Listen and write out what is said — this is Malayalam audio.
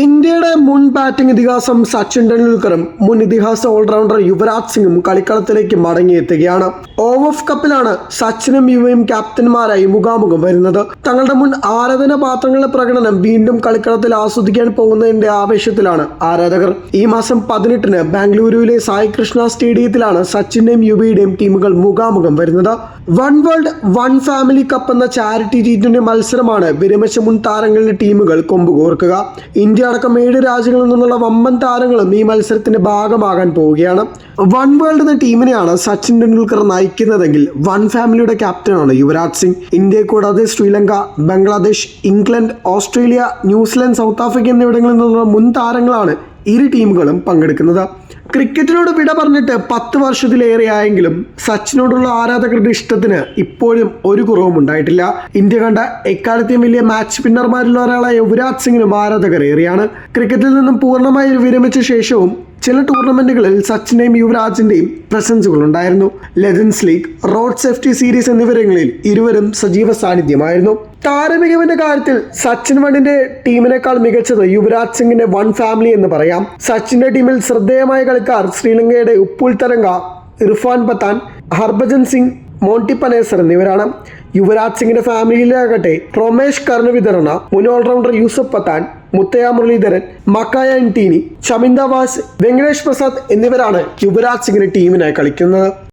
ഇന്ത്യയുടെ മുൻ ബാറ്റിംഗ് ഇതിഹാസം സച്ചിൻ ടെണ്ടുൽക്കറും മുൻ ഇതിഹാസ ഓൾറൗണ്ടർ യുവരാജ് സിംഗും കളിക്കളത്തിലേക്ക് മടങ്ങിയെത്തുകയാണ്. ഓഫ് കപ്പിലാണ് സച്ചിനും യുവയും ക്യാപ്റ്റന്മാരായി മുഖാമുഖം വരുന്നത്. തങ്ങളുടെ മുൻ ആരാധന പാത്രങ്ങളുടെ പ്രകടനം വീണ്ടും കളിക്കളത്തിൽ ആസ്വദിക്കാൻ പോകുന്നതിന്റെ ആവേശത്തിലാണ് ആരാധകർ. ഈ മാസം പതിനെട്ടിന് ബാംഗ്ലൂരുവിലെ സായി കൃഷ്ണ സ്റ്റേഡിയത്തിലാണ് സച്ചിന്റെയും യുവയുടെയും ടീമുകൾ മുഖാമുഖം വരുന്നത്. One world one family cup എന്ന ചാരിറ്റി ടി ട്വന്റി മത്സരമാണ് വിരമിച്ച മുൻ താരങ്ങളുടെ ടീമുകൾ കൊമ്പുകോർക്കുക ഇന്ത്യ അടക്കം ഏഴ് രാജ്യങ്ങളിൽ നിന്നുള്ള വമ്പൻ താരങ്ങളും ഈ മത്സരത്തിന്റെ ഭാഗമാകാൻ പോവുകയാണ്. വൺ വേൾഡ് എന്ന ടീമിനെയാണ് സച്ചിൻ ടെണ്ടുൽക്കർ നയിക്കുന്നതെങ്കിൽ വൺ ഫാമിലിയുടെ ക്യാപ്റ്റനാണ് യുവരാജ് സിംഗ്. ഇന്ത്യയെ കൂടാതെ Sri Lanka Bangladesh England Australia New Zealand South Africa എന്നിവിടങ്ങളിൽ നിന്നുള്ള മുൻ താരങ്ങളാണ് ഇരു ടീമുകളും പങ്കെടുക്കുന്നത്. ക്രിക്കറ്റിനോട് വിട പറഞ്ഞിട്ട് പത്ത് വർഷത്തിലേറെയായെങ്കിലും സച്ചിനോടുള്ള ആരാധകരുടെ ഇഷ്ടത്തിന് ഇപ്പോഴും ഒരു കുറവും ഉണ്ടായിട്ടില്ല. ഇന്ത്യ കണ്ട എക്കാലത്തെയും വലിയ മാച്ച് വിന്നർമാരിൽ ഒരാളായ യുവരാജ് സിംഗിനും ആരാധകർ ഏറെയാണ് ക്രിക്കറ്റിൽ നിന്നും പൂർണമായി വിരമിച്ച ശേഷവും ചില ടൂർണമെന്റുകളിൽ സച്ചിന്റെയും യുവരാജിന്റെയും പ്രസൻസുകൾ ഉണ്ടായിരുന്നു legends league road safety series എന്നിവിടങ്ങളിൽ ഇരുവരും സജീവ സാന്നിധ്യമായിരുന്നു. താരമികവിന്റെ കാര്യത്തിൽ സച്ചിൻ വണ്ണിന്റെ ടീമിനേക്കാൾ മികച്ചത് യുവരാജ് സിംഗിന്റെ വൺ ഫാമിലി എന്ന് പറയാം. സച്ചിന്റെ ടീമിൽ ശ്രദ്ധേയമായ കളിക്കാർ ശ്രീലങ്കയുടെ ഉപ്പുൽ തരംഗ ഇർഫാൻ പത്താൻ ഹർഭജൻ സിംഗ് മോണ്ടി പനേസർ എന്നിവരാണ്. യുവരാജ് സിംഗിന്റെ ഫാമിലിയിലാകട്ടെ റൊമേഷ് കർണവിതരണ മുൻ allrounder Yusuf Pathan Muttiah Muralitharan Makhaya Ntini Chaminda Vaas Venkatesh Prasad എന്നിവരാണ് യുവരാജ് സിംഗിന്റെ ടീമിനായി കളിക്കുന്നത്.